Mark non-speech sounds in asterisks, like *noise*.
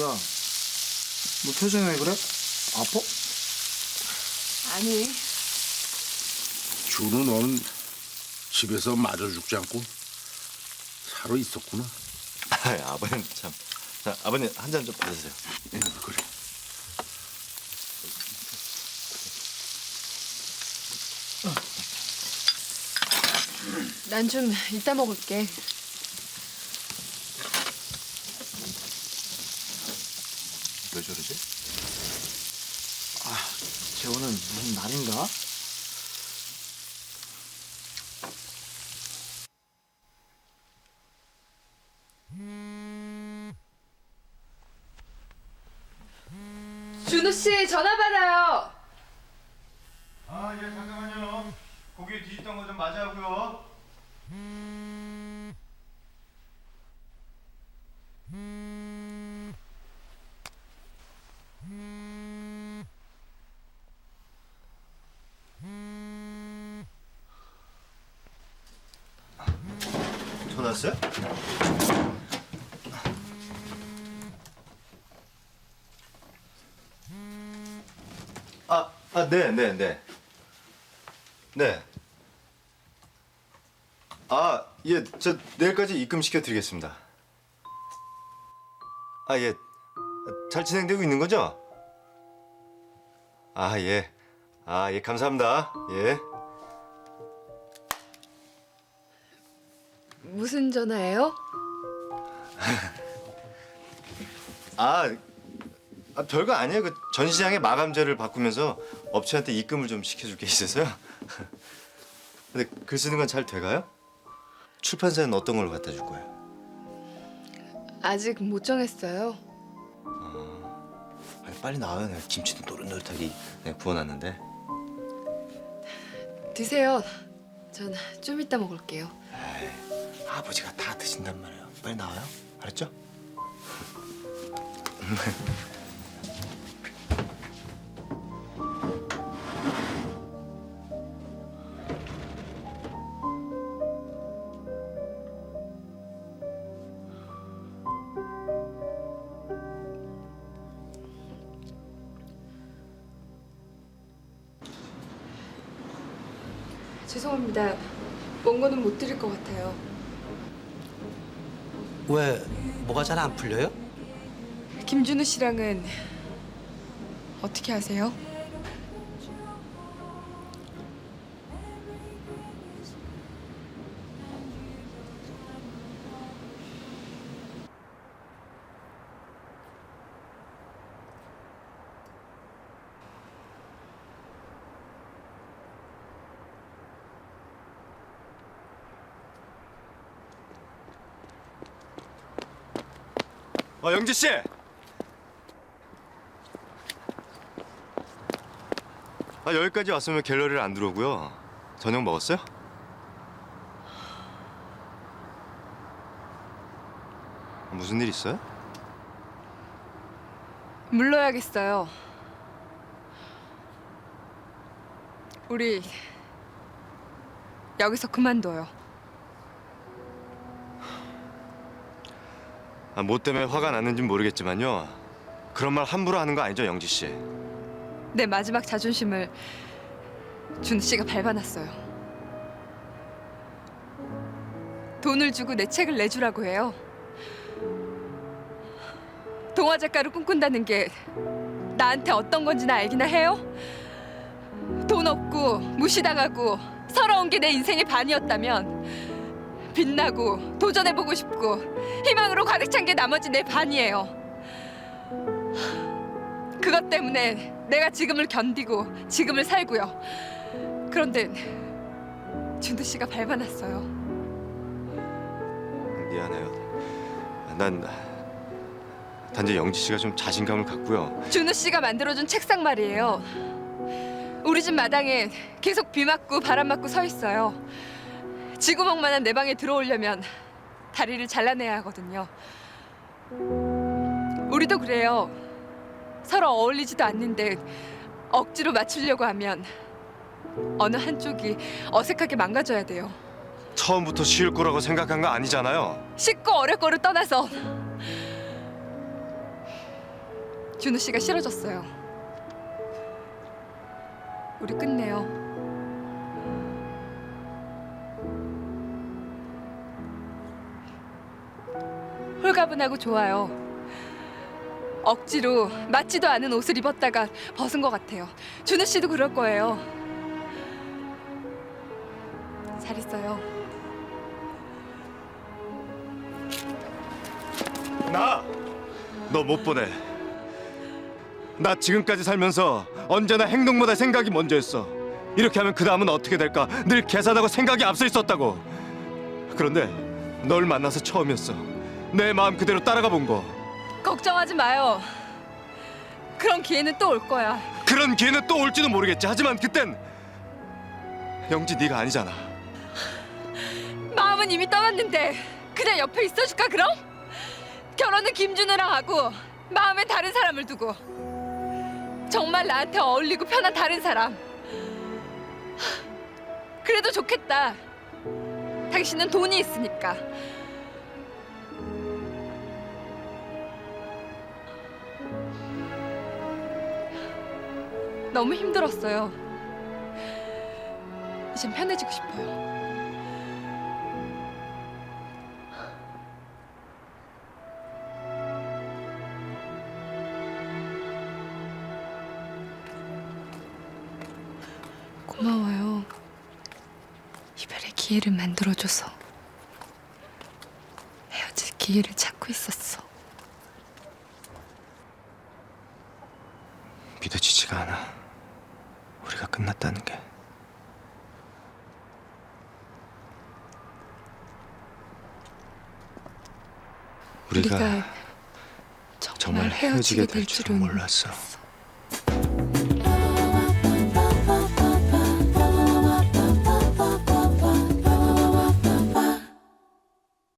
야, 뭐 표정이 왜 그래? 아파? 아니, 준우 너는 집에서 맞아 죽지 않고 살아 있었구나. 아이, 아버님 참. 자, 아버님 한 잔 좀 받으세요. 예, 그래. 난 좀 이따 먹을게. 왜 저러지? 쟤 오늘 무슨 날인가? 준우 씨 전화 받아요. 아, 예, 잠깐만요. 고기 뒤집던 거 좀 맞이하고요. 왔어요? 아, 아, 네, 네, 네. 네. 아, 예, 저 내일까지 입금시켜 드리겠습니다. 아, 예. 잘 진행되고 있는 거죠? 아, 예. 아, 예, 감사합니다. 예. 무슨 전화예요? *laughs* 아, 아 별거 아니에요. 그 전시장의 마감제를 바꾸면서 업체한테 입금을 좀 시켜줄 게 있어서요. *laughs* 근데 글 쓰는 건 잘 돼가요? 출판사는 어떤 걸로 갖다 줄 거예요? 아직 못 정했어요. 아니, 빨리 나와요. 내가 김치도 노릇노릇하게 내가 부어놨는데. 드세요. 전 좀 이따 먹을게요. 아버지가 다 드신단 말이에요. 빨리 나와요. 알았죠? 죄송합니다. 먼 거는 못 드릴 것 같아요. 왜 뭐가 잘 안 풀려요? 김준우 씨랑은 어떻게 하세요? 어, 영지 씨. 아, 여기까지 왔으면 갤러리를 안 들어오고요. 저녁 먹었어요? 무슨 일 있어요? 물러야겠어요. 우리 여기서 그만둬요. 아, 뭐 때문에 화가 났는지 모르겠지만요. 그런 말 함부로 하는 거 아니죠, 영지 씨? 내 마지막 자존심을 준우 씨가 밟아놨어요. 돈을 주고 내 책을 내주라고 해요. 동화 작가를 꿈꾼다는 게 나한테 어떤 건지나 알기나 해요? 돈 없고 무시당하고 서러운 게 내 인생의 반이었다면 빛나고 도전해보고 싶고 희망으로 가득 찬 게 나머지 내 반이에요. 그것 때문에 내가 지금을 견디고 지금을 살고요. 그런데 준우 씨가 밟아놨어요. 미안해요. 난 단지 영지 씨가 좀 자신감을 갖고요. 준우 씨가 만들어준 책상 말이에요. 우리 집 마당에 계속 비 맞고 바람 맞고 서 있어요. 지구멍만한 내 방에 들어오려면 다리를 잘라내야 하거든요. 우리도 그래요. 서로 어울리지도 않는데 억지로 맞추려고 하면 어느 한쪽이 어색하게 망가져야 돼요. 처음부터 쉬울 거라고 생각한 거 아니잖아요. 쉽고 어렵고를 떠나서 준우 씨가 싫어졌어요. 우리 끝내요. 홀가분하고 좋아요. 억지로 맞지도 않은 옷을 입었다가 벗은 것 같아요. 준우 씨도 그럴 거예요. 잘 있어요. 나! 너 못 보내. 나 지금까지 살면서 언제나 행동보다 생각이 먼저였어. 이렇게 하면 그 다음은 어떻게 될까 늘 계산하고 생각이 앞서 있었다고. 그런데 널 만나서 처음이었어. 내 마음 그대로 따라가 본 거. 걱정하지 마요. 그런 기회는 또 올 거야. 그런 기회는 또 올지도 모르겠지. 하지만 그땐 영지 네가 아니잖아. 마음은 이미 떠났는데 그냥 옆에 있어줄까 그럼? 결혼은 김준우랑 하고 마음에 다른 사람을 두고 정말 나한테 어울리고 편한 다른 사람 하, 그래도 좋겠다 당신은 돈이 있으니까 너무 힘들었어요 이젠 편해지고 싶어요 고마워요. 이별의 기회를 만들어줘서 헤어질 기회를 찾고 있었어. 믿어지지가 않아. 우리가 끝났다는 게. 우리가, 우리가 정말 헤어지게 될 줄은 몰랐어.